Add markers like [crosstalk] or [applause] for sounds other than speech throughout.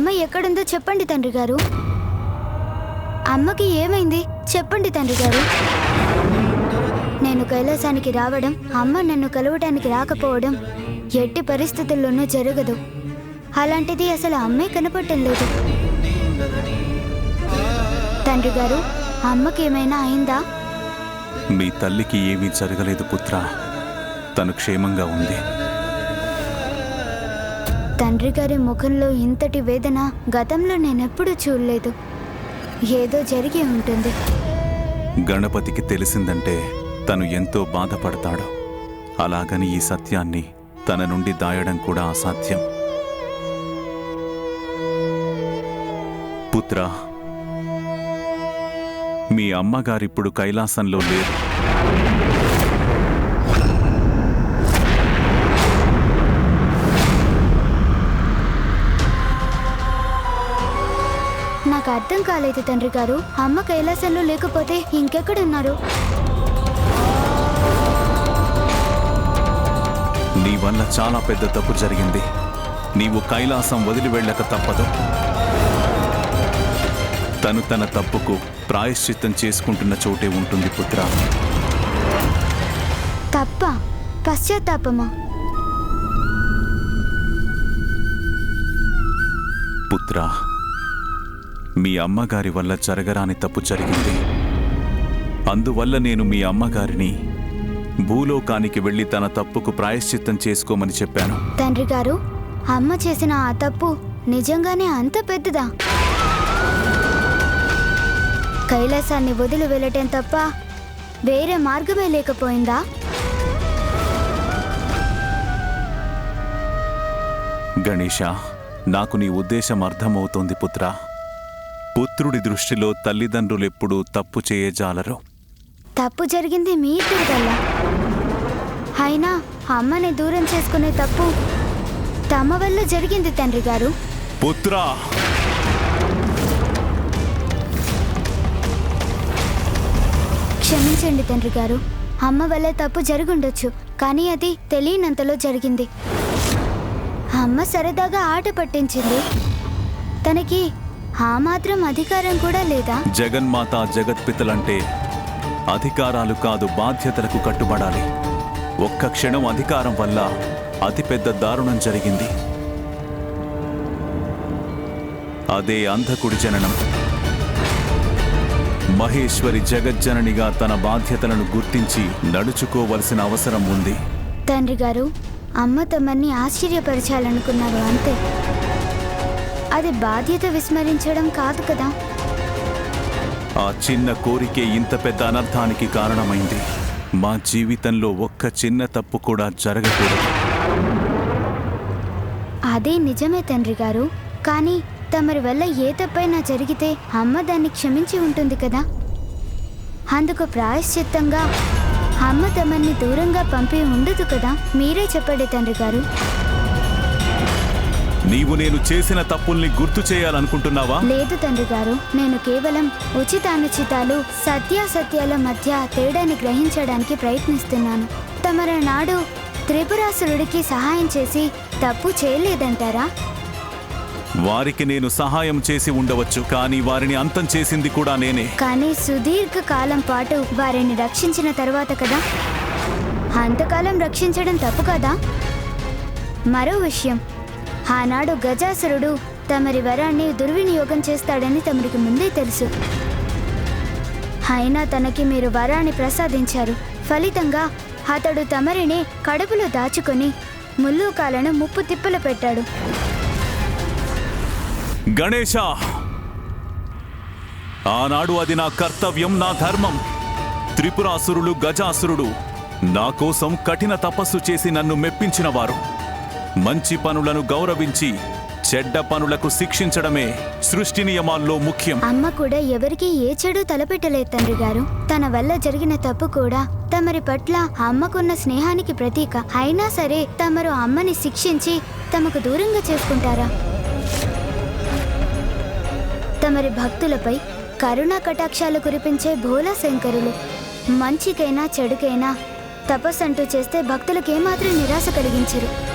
అమ్మ ఎక్కడుందో చెప్పండి తండ్రి గారు. అమ్మకి ఏమైంది? చెప్పండి తండ్రి గారు. నేను కైలాసానికి రావడం అమ్మ నన్ను కలవటానికి రాకపోవడం ఎట్టి పరిస్థితుల్లోనూ జరగదు. అలాంటిది అసలు అమ్మే కనపడటం లేదు. తండ్రి గారు అమ్మకి ఏమైనా అయిందా? మీ తల్లికి ఏమీ జరగలేదు పుత్ర. తను క్షేమంగా ఉంది. తండ్రి గారి ముఖంలో ఇంతటి వేదన గతంలో నేనెప్పుడూ చూడలేదు. ఏదో జరిగి ఉంటుంది. గణపతికి తెలిసిందంటే తను ఎంతో బాధపడతాడు. అలాగని ఈ సత్యాన్ని తన నుండి దాయడం కూడా అసాధ్యం. పుత్ర మీ అమ్మగారిప్పుడు కైలాసంలో లేరు. అర్థం కాలేదు తండ్రి గారు. అమ్మ కైలాసంలో లేకపోతే ఇంకెక్కడున్నారు? నీ వల్ల చాలా పెద్ద తప్పు జరిగింది. నీవు కైలాసం వదిలి వెళ్ళక తప్పదు. తను తన తప్పుకు ప్రాయశ్చిత్తం చేసుకుంటున్న చోటే ఉంటుంది పుత్ర. తప్ప పశ్చాత్తాపమా? పుత్ర మీ అమ్మగారి వల్ల జరగరాని తప్పు జరిగింది. అందువల్ల నేను మీ అమ్మగారిని భూలోకానికి వెళ్ళి తన తప్పుకు ప్రాయశ్చిత్తం చేసుకోమని చెప్పాను. తండ్రి గారు అమ్మ చేసిన ఆ తప్పు నిజంగానే అంత పెద్దదా? కైలాసాన్ని వదిలి వెళ్ళటం తప్ప వేరే మార్గమే లేకపోయిందా? గణేష నాకు నీ ఉద్దేశం అర్థమవుతోంది పుత్ర. పుత్రుడి దృష్టిలో తల్లిదండ్రులెప్పుడూ తప్పు చేయజాలరు. తప్పు జరిగింది మీ వల్ల. అయినా అమ్మని దూరం చేసుకునే తప్పు తమ వల్ల జరిగింది తండ్రి గారు. పుత్రా! క్షమించండి తండ్రి గారు. అమ్మ వల్ల తప్పు జరుగుండొచ్చు కానీ అది తెలియనంతలో జరిగింది. అమ్మ సరదాగా ఆట పట్టించింది. తనకి ఆ మాత్రం అధికారం కూడా లేదా? జగన్మాత జగత్పితలంటే అధికారాలు కాదు బాధ్యతలకు కట్టుబడాలి. ఒక్క క్షణం అధికారం వల్ల అతిపెద్ద దారుణం జరిగింది. అదే అంధకుడి జననం. మహేశ్వరి జగజ్జననిగా తన బాధ్యతలను గుర్తించి నడుచుకోవలసిన అవసరం ఉంది. తండ్రి గారు అమ్మ తమన్ని ఆశ్చర్యపరచాలనుకున్నారు అంతే. అది బాధ్యత విస్మరించడం కాదు కదా. ఆ చిన్న కోరికే ఇంత పెద్ద అనర్థానికి కారణమైంది. మా జీవితంలో ఒక్క చిన్న తప్పు కూడా జరగకూడదు. అదే నిజమే తండ్రి గారు. కానీ తమరి వల్ల ఏ తప్పైనా జరిగితే అమ్మ దాన్ని క్షమించి ఉంటుంది కదా. అందుకు ప్రాయశ్చిత్తంగా అమ్మ తమన్ని దూరంగా పంపి ఉండదు కదా. మీరే చెప్పండి తండ్రి గారు. నీవు నేను చేసిన తప్పుల్ని గుర్తు చేయాలనుకుంటున్నావా? లేదు తండ్రి గారు నేను కేవలం ఉచితానుచితాలు సత్యాసత్యాల మధ్య తేడాని గ్రహించడానికి ప్రయత్నిస్తున్నాను. తమర నాడు త్రిపురాసురుడికి సహాయం చేసి తప్పు చేయలేదంటారా? వారికి నేను సహాయం చేసి ఉండవచ్చు కానీ వారిని అంతం చేసింది కూడా నేనే. కానీ సుదీర్ఘ కాలం పాటు వారిని రక్షించిన తర్వాత కదా? అంతకాలం రక్షించడం తప్పు కదా? మరో విషయం ఆనాడు గజాసురుడు తమరి వరాన్ని దుర్వినియోగం చేస్తాడని తమరికి ముందే తెలుసు. అయినా తనకి మీరు వరాన్ని ప్రసాదించారు. ఫలితంగా అతడు తమరిని కడుపులో దాచుకొని ముల్లూకాలను ముప్పు తిప్పలు పెట్టాడు. గణేష ఆనాడు అది నా కర్తవ్యం నా ధర్మం. త్రిపురాసురులు గజాసురుడు నా కోసం కఠిన తపస్సు చేసి నన్ను మెప్పించిన వారు మంచి పనులను గౌరవించి చెడ్డ పనులకు శిక్షించడమే సృష్టి నియమాల్లో ముఖ్యం. అమ్మ కూడా ఎవరికి ఏ చెడు తలపెట్టలేదు తండ్రి గారు. తన వల్ల జరిగిన తప్పు కూడా తమరి పట్ల అమ్మకున్న స్నేహానికి ప్రతీక. అయినా సరే తమరు అమ్మని శిక్షించి తమకు దూరంగా చేసుకుంటారా? తమరి భక్తులపై కరుణా కటాక్షాలు కురిపించే భోలా శంకరులు. మంచికైనా చెడుకైనా తపస్సంటూ చేస్తే భక్తులకు ఏమాత్రం నిరాశ కలిగించరు.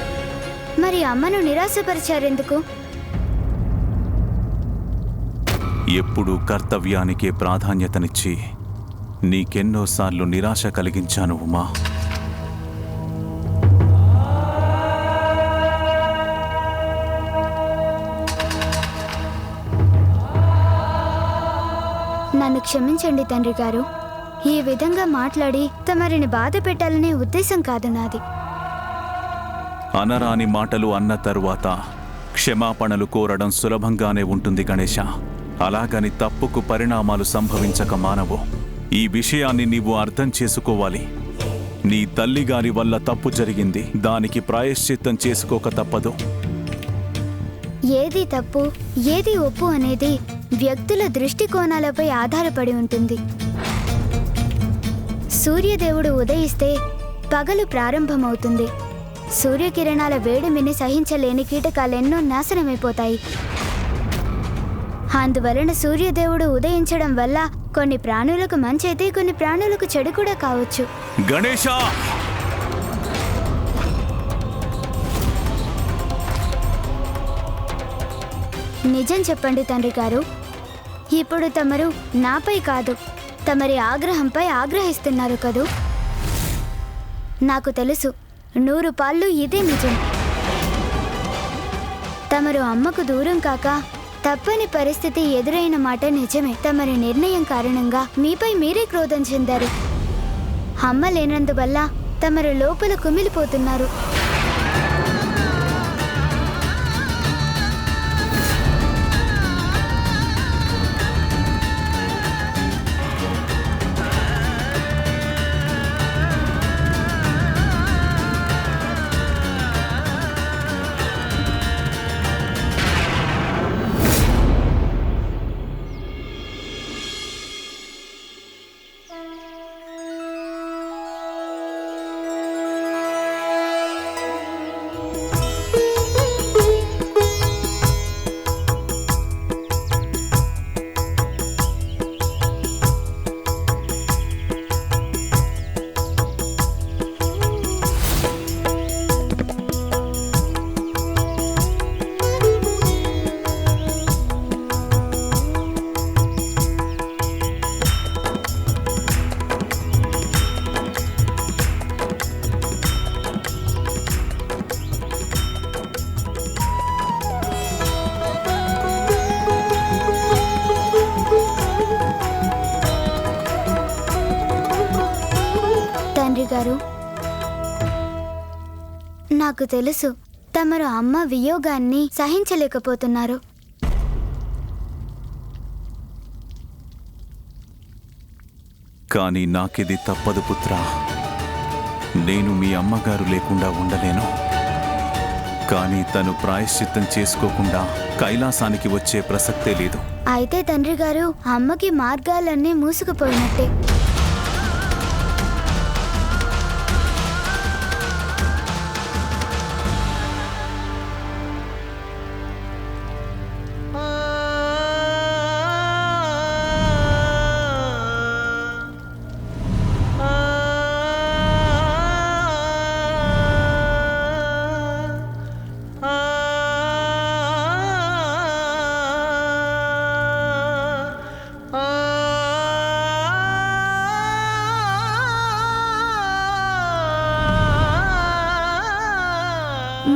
మరి అమ్మను నిరాశపరిచారెందుకు? ఎప్పుడూ కర్తవ్యానికే ప్రాధాన్యతనిచ్చి నీకెన్నోసార్లు నిరాశ కలిగించాను ఉమా. నన్ను క్షమించండి తండ్రి గారు. ఈ విధంగా మాట్లాడి తమరిని బాధ పెట్టాలనే ఉద్దేశం కాదు నాది. అనరాని మాటలు అన్న తరువాత క్షమాపణలు కోరడం సులభంగానే ఉంటుంది గణేష అలాగని తప్పుకు పరిణామాలు సంభవించక మానవు. ఈ విషయాన్ని నీవు అర్థం చేసుకోవాలి. నీ తల్లిగారి వల్ల తప్పు జరిగింది. దానికి ప్రాయశ్చిత్తం చేసుకోక తప్పదు. ఏది తప్పు ఏది ఒప్పు అనేది వ్యక్తుల దృష్టికోణాలపై ఆధారపడి ఉంటుంది. సూర్యదేవుడు ఉదయిస్తే పగలు ప్రారంభమవుతుంది. సూర్యకిరణాల వేడిమిని సహించలేని కీటకాలెన్నో నాశనమైపోతాయి. అందువలన సూర్యదేవుడు ఉదయించడం వల్ల కొన్ని ప్రాణులకు మంచైతే కొన్ని ప్రాణులకు చెడు కూడా కావచ్చు. గణేష నిజం చెప్పండి తండ్రి గారు. ఇప్పుడు తమరు నాపై కాదు తమరి ఆగ్రహంపై ఆగ్రహిస్తున్నారు కదూ? నాకు తెలుసు నూరు పాళ్ళు ఇదే నిజం. తమరు అమ్మకు దూరం కాక తప్పని పరిస్థితి ఎదురైన మాట నిజమే. తమరి నిర్ణయం కారణంగా మీపై మీరే క్రోధం చెందారు. అమ్మ లేనందువల్ల తమరు లోపల కుమిలిపోతున్నారు. నాకు తెలుసు. తమరు అమ్మ వియోగాన్ని సహించలేకపోతున్నారు. కానీ నాకిది తప్పదు పుత్రా. నేను మీ అమ్మగారు లేకుండా ఉండలేను. కానీ తను ప్రాయశ్చిత్తం చేసుకోకుండా కైలాసానికి వచ్చే ప్రసక్తే లేదు. అయితే తండ్రి గారు అమ్మకి మార్గాలన్నీ మూసుకుపోయినట్టే.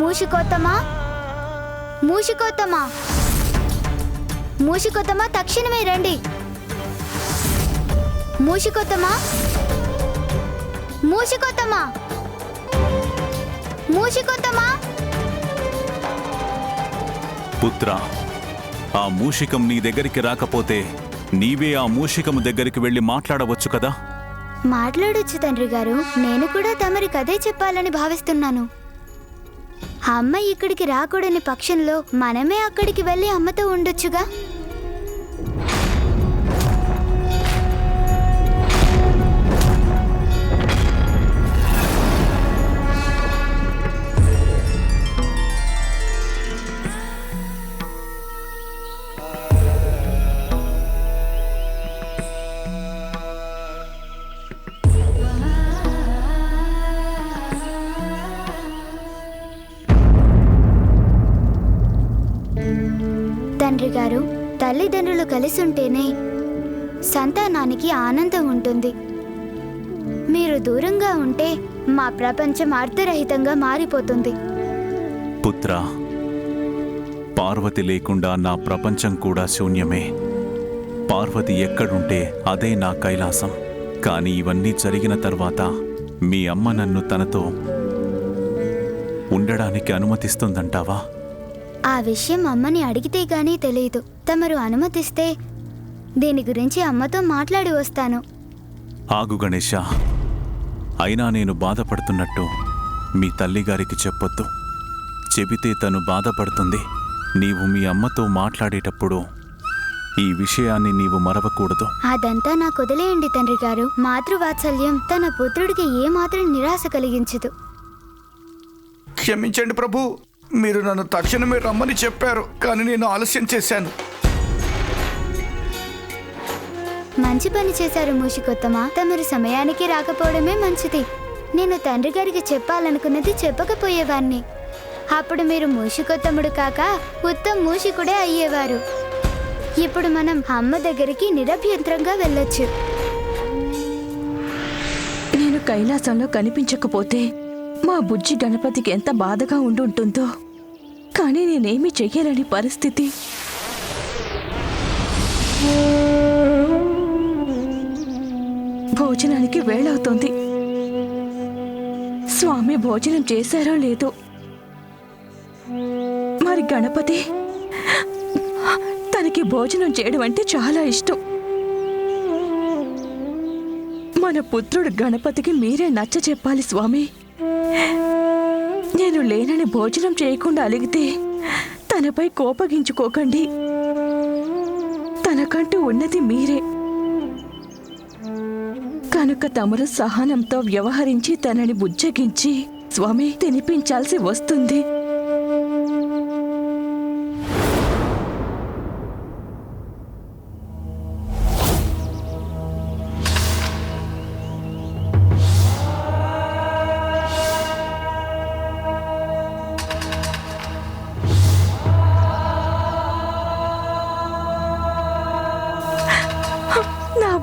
మూషికోత్తమా? మూషికోత్తమా? మూషికోత్తమా? తక్షణమే రండి. మూషికోత్తమా? మూషికోత్తమా? మూషికోత్తమా? పుత్ర ఆ మూషికం నీ దగ్గరికి రాకపోతే నీవే ఆ మూషికము దగ్గరికి వెళ్ళి మాట్లాడవచ్చు కదా? మాట్లాడొచ్చు తండ్రి గారు నేను కూడా తమరికి అదే చెప్పాలని భావిస్తున్నాను. అమ్మ ఇక్కడికి రాకూడని పక్షంలో మనమే అక్కడికి వెళ్ళి అమ్మతో ఉండొచ్చుగా? తండ్రి గారు తల్లిదండ్రులు కలిసి ఉంటేనే సంతానానికి ఆనందం ఉంటుంది. మీరు దూరంగా ఉంటే మా ప్రపంచం అర్ధరహితంగా మారిపోతుంది. పుత్ర పార్వతి లేకుండా నా ప్రపంచం కూడా శూన్యమే. పార్వతి ఎక్కడుంటే అదే నా కైలాసం. కానీ ఇవన్నీ జరిగిన తర్వాత మీ అమ్మ నన్ను తనతో ఉండడానికి అనుమతిస్తుందంటావా? ఆ విషయం అమ్మని అడిగితే గానీ తెలియదు తమరు అనుమతిస్తే దీని గురించి అమ్మతో మాట్లాడి వస్తాను. ఆగు గణేష అయినా నేను బాధపడుతున్నట్టు మీ తల్లిగారికి చెప్పొద్దు. చెబితే తను బాధపడుతుంది. నీవు మీ అమ్మతో మాట్లాడేటప్పుడు ఈ విషయాన్ని నీవు మరవకూడదు. అదంతా నాకు వదిలేయండి తండ్రి గారు. మాతృవాత్సల్యం తన పుత్రుడికి ఏమాత్రం నిరాశ కలిగించదు. క్షమించండి ప్రభు. మీరు నన్ను తక్షణమే రమ్మని చెప్పారు కానీ నేను ఆలస్యం చేశాను. మంచి పని చేశారు మూషికొత్తమా తమరు సమయానికి రాకపోవడమే మంచిది. నేను తండ్రి గారికి చెప్పాలనుకున్నది చెప్పకపోయేవాణ్ణి. అప్పుడు మీరు మూషికొత్తముడు కాక ఉత్తమ్ మూషికుడే అయ్యేవారు. ఇప్పుడు మనం అమ్మ దగ్గరికి నిరభ్యంతరంగా వెళ్ళొచ్చు. నేను కైలాసంలో కనిపించకపోతే మా బుజ్జి గణపతికి ఎంత బాధగా ఉండుంటుందో. కానీ నేనేమీ చెయ్యలేని పరిస్థితి. భోజనానికి వేళవుతోంది. స్వామి భోజనం చేశారో లేదో. మరి గణపతి? తనకి భోజనం చేయడం అంటే చాలా ఇష్టం. మన పుత్రుడు గణపతికి మీరే నచ్చ చెప్పాలి స్వామి. నేను లేనని భోజనం చేయకుండా అలిగితే తనపై కోపగించుకోకండి. తనకంటూ ఉన్నది మీరే. కనుక తమరు సహనంతో వ్యవహరించి తనని బుజ్జగించి స్వామి తినిపించాల్సి వస్తుంది.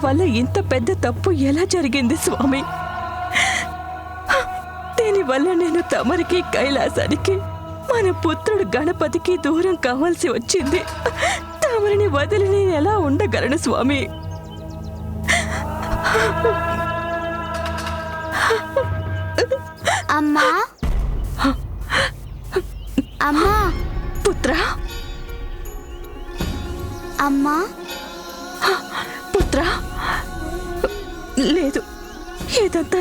వల్ల ఇంత పెద్ద తప్పు ఎలా జరిగింది స్వామి? దీనివల్ల నేను తమరికి కైలాసానికి మన పుత్రుడు గణపతికి దూరం కావాల్సి వచ్చింది. తమరిని వదిలి నేను ఎలా ఉండగలను స్వామి? అమ్మా? అమ్మా? పుత్ర? అమ్మా?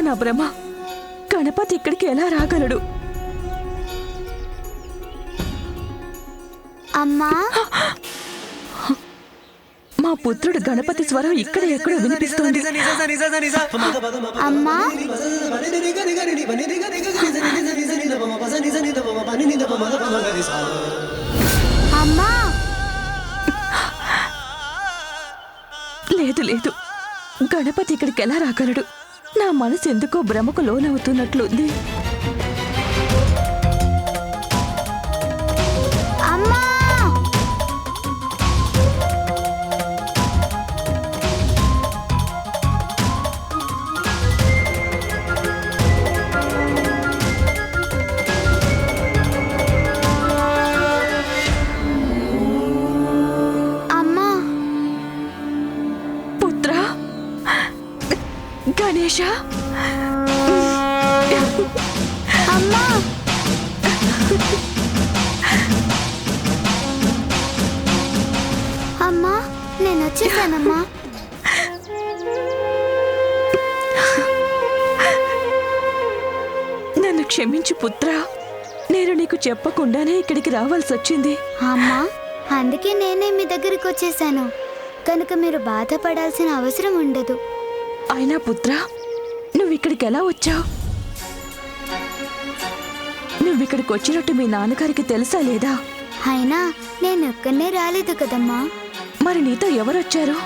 నా భ్రమ గణపతి ఇక్కడికి ఎలా రాగలడు? అమ్మా. మా పుత్రుడు గణపతి స్వరం ఇక్కడ ఎక్కడో వినిపిస్తోంది. అమ్మా. అమ్మా. లేదు లేదు. గణపతి ఇక్కడికి ఎలా రాగలడు? నా మనసు ఎందుకో భ్రమకు లోనవుతున్నట్లుంది. చెప్పకుండానే ఇక్కడికి రావాల్సి వచ్చింది అమ్మా అందుకే నేనే మీ దగ్గరికి వచ్చేసాను కనుక మీరు బాధపడాల్సిన అవసరం ఉండదు. అయినా పుత్ర నువ్వు ఇక్కడికి ఎలా వచ్చావు? నువ్వు ఇక్కడికి వచ్చినట్టు మీ నాన్నగారికి తెలుసా లేదా? అయినా నేను ఒక్కనే రాలేదు కదమ్మా. మరి నీతో ఎవరొచ్చారు?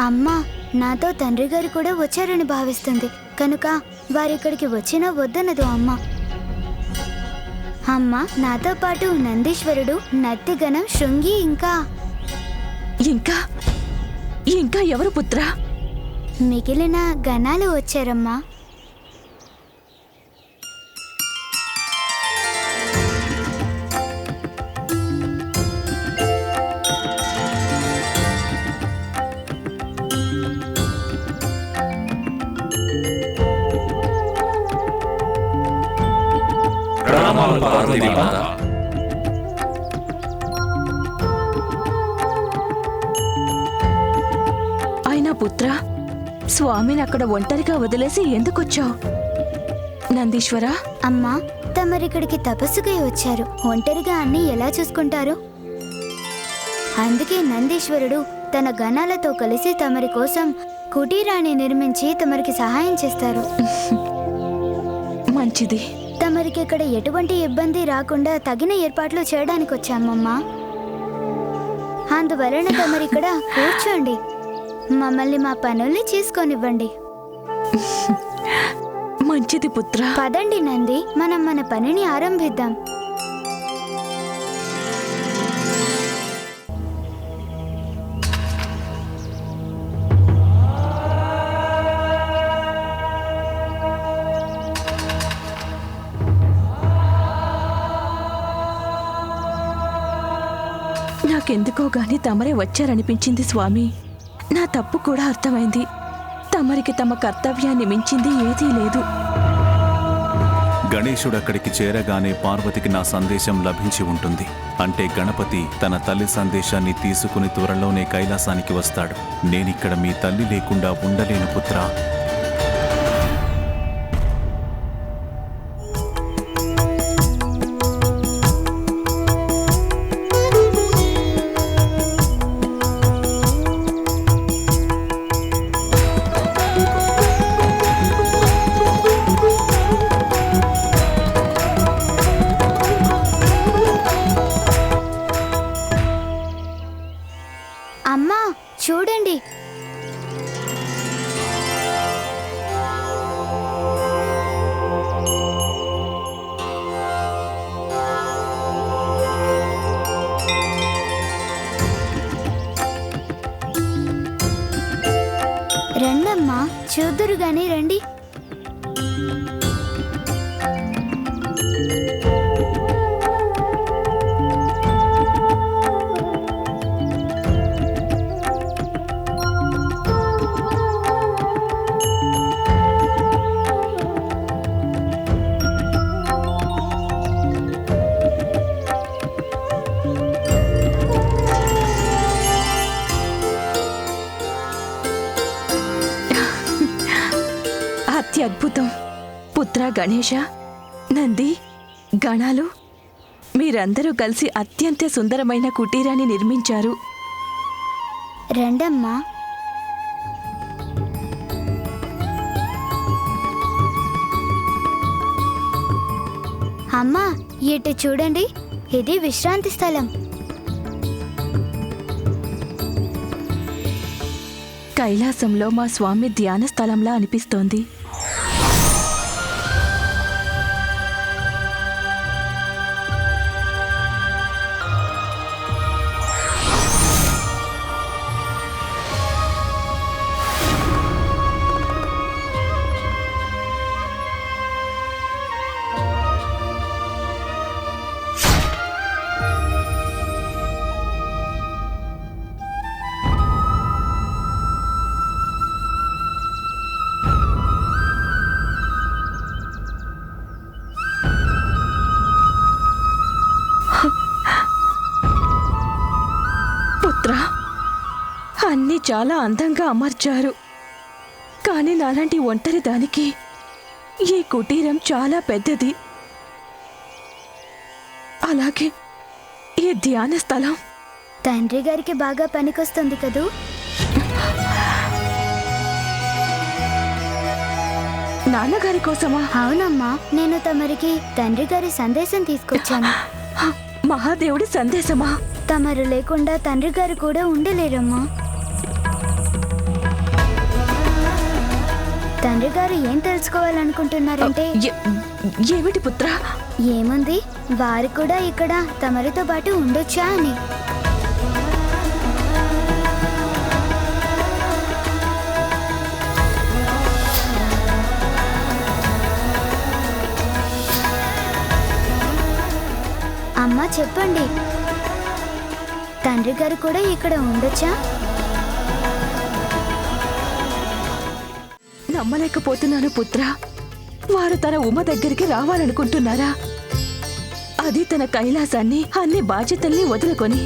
అమ్మ నాతో తండ్రి గారు కూడా వచ్చారని భావిస్తుంది. కనుక వారిక్కడికి వచ్చినా వద్దనదు అమ్మ. అమ్మ నాతో పాటు నందీశ్వరుడు నత్తిగణం శృంగి ఇంకా ఇంకా? ఇంకా ఎవరు పుత్ర? మిగిలిన గణాలు వచ్చారమ్మా. ప్రణామాలు పార్వతీమాత అయినా పుత్ర స్వామిని అక్కడ ఒంటరిగా వదిలేసి ఎందుకొచ్చావు? నందీశ్వరా? అమ్మా తమరిక్కడికి తపస్సుకై వచ్చారు. ఒంటరిగా అన్ని ఎలా చూసుకుంటారు? అందుకే నందీశ్వరుడు తన గణాలతో కలిసి తమరి కోసం కుటీరాన్ని నిర్మించి తమరికి సహాయం చేస్తారు. [laughs] మంచిది. తమరికి ఇక్కడ ఎటువంటి ఇబ్బంది రాకుండా తగిన ఏర్పాట్లు చేయడానికి వచ్చామమ్మా అందువలన తమరిక్కడ కూర్చోండి. మమ్మల్ని మా పనుల్ని చేసుకొనివ్వండి. మంచిది పుత్ర. పదండి నంది మనం మన పనిని ఆరంభిద్దాం. నాకెందుకో గాని తమరే వచ్చారనిపించింది స్వామి. నా తప్పు కూడా అర్థమైంది. తమరికి తమ కర్తవ్యాన్ని మించింది ఏదీ లేదు. గణేశుడు అక్కడికి చేరగానే పార్వతికి నా సందేశం లభించి ఉంటుంది. అంటే గణపతి తన తల్లి సందేశాన్ని తీసుకుని త్వరలోనే కైలాసానికి వస్తాడు. నేనిక్కడ మీ తల్లి లేకుండా ఉండలేను పుత్రా. చూద్దురు గాని రండి. అత్యద్భుతం పుత్ర గణేశ నంది గణాలు మీరందరూ కలిసి అత్యంత సుందరమైన కుటీరాన్ని నిర్మించారు. రండమ్మా. అమ్మా ఇటు చూడండి. ఇది విశ్రాంతి స్థలం. కైలాసంలో మా స్వామి ధ్యాన స్థలంలా అనిపిస్తోంది. చాలా అందంగా అమర్చారు. కానీ నాలాంటి ఒంటరి దానికి ఈ కుటీరం చాలా పెద్దది. అలాగే ఈ ధ్యాన స్థలం తండ్రి గారికి బాగా పనికొస్తుంది కదూ? నాన్నగారి కోసమా? అవునమ్మా నేను తమరికి తండ్రి గారి సందేశం తీసుకొచ్చాను. మహాదేవుడి సందేశమా? తమరు లేకుండా తండ్రి గారు కూడా ఉండలేరమ్మా. తండ్రి గారు ఏం తెలుసుకోవాలనుకుంటున్నారంటే? ఏమిటి పుత్ర? ఏముంది? వారు కూడా ఇక్కడ తమరితో పాటు ఉండొచ్చా అని. అమ్మా చెప్పండి. తండ్రి గారు కూడా ఇక్కడ ఉండొచ్చా? నమ్మలేకపోతున్నాను పుత్ర. వారు తన ఉమ దగ్గరికి రావాలనుకుంటున్నారా? అది తన కైలాసాన్ని అన్ని బాధ్యతల్ని వదులుకొని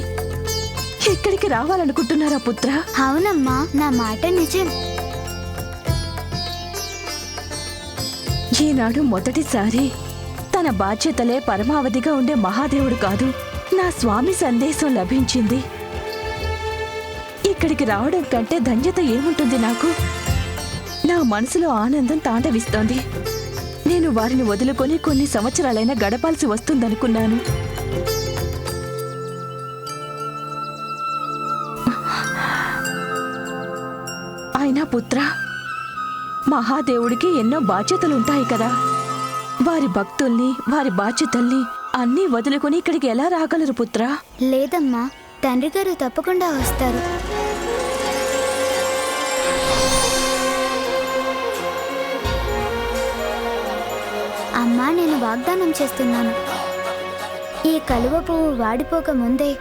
ఇక్కడికి రావాలనుకుంటున్నారా పుత్ర? అవునమ్మా నా మాట నిజం. ఈనాడు మొదటిసారి తన బాధ్యతలే పరమావధిగా ఉండే మహాదేవుడు కాదు నా స్వామి సందేశం లభించింది. ఇక్కడికి రావడం కంటే ధన్యత ఏముంటుంది నాకు? నా మనసులో ఆనందం తాండవిస్తోంది. నేను వారిని వదులుకొని కొన్ని సంవత్సరాలైనా గడపాల్సి వస్తుందనుకున్నాను. అయినా పుత్ర మహాదేవుడికి ఎన్నో బాధ్యతలుంటాయి కదా. వారి భక్తుల్ని వారి బాధ్యతల్ని అన్నీ వదులుకొని ఇక్కడికి ఎలా రాగలరు పుత్ర? లేదమ్మా తండ్రి గారు తప్పకుండా వస్తారు. వాగ్దానం చేస్తున్నాను. ఈ కలువ పువ్వు వాడిపోక ముందే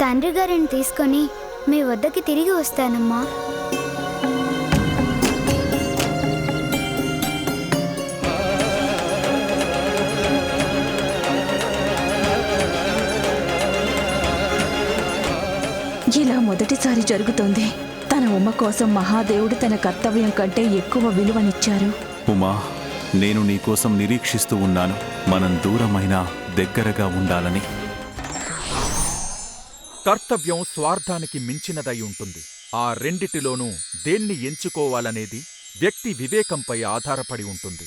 తండ్రి గారిని తీసుకొని మీ వద్దకి తిరిగి వస్తానమ్మా. ఇలా మొదటిసారి జరుగుతోంది. తన ఉమ్మ కోసం మహాదేవుడు తన కర్తవ్యం కంటే ఎక్కువ విలువనిచ్చారు. ఉమా నేను నీకోసం నిరీక్షిస్తూ ఉన్నాను. మనం దూరమైన దగ్గరగా ఉండాలని. కర్తవ్యం స్వార్థానికి మించినదై ఉంటుంది. ఆ రెండిటిలోనూ దేన్ని ఎంచుకోవాలనేది వ్యక్తి వివేకంపై ఆధారపడి ఉంటుంది.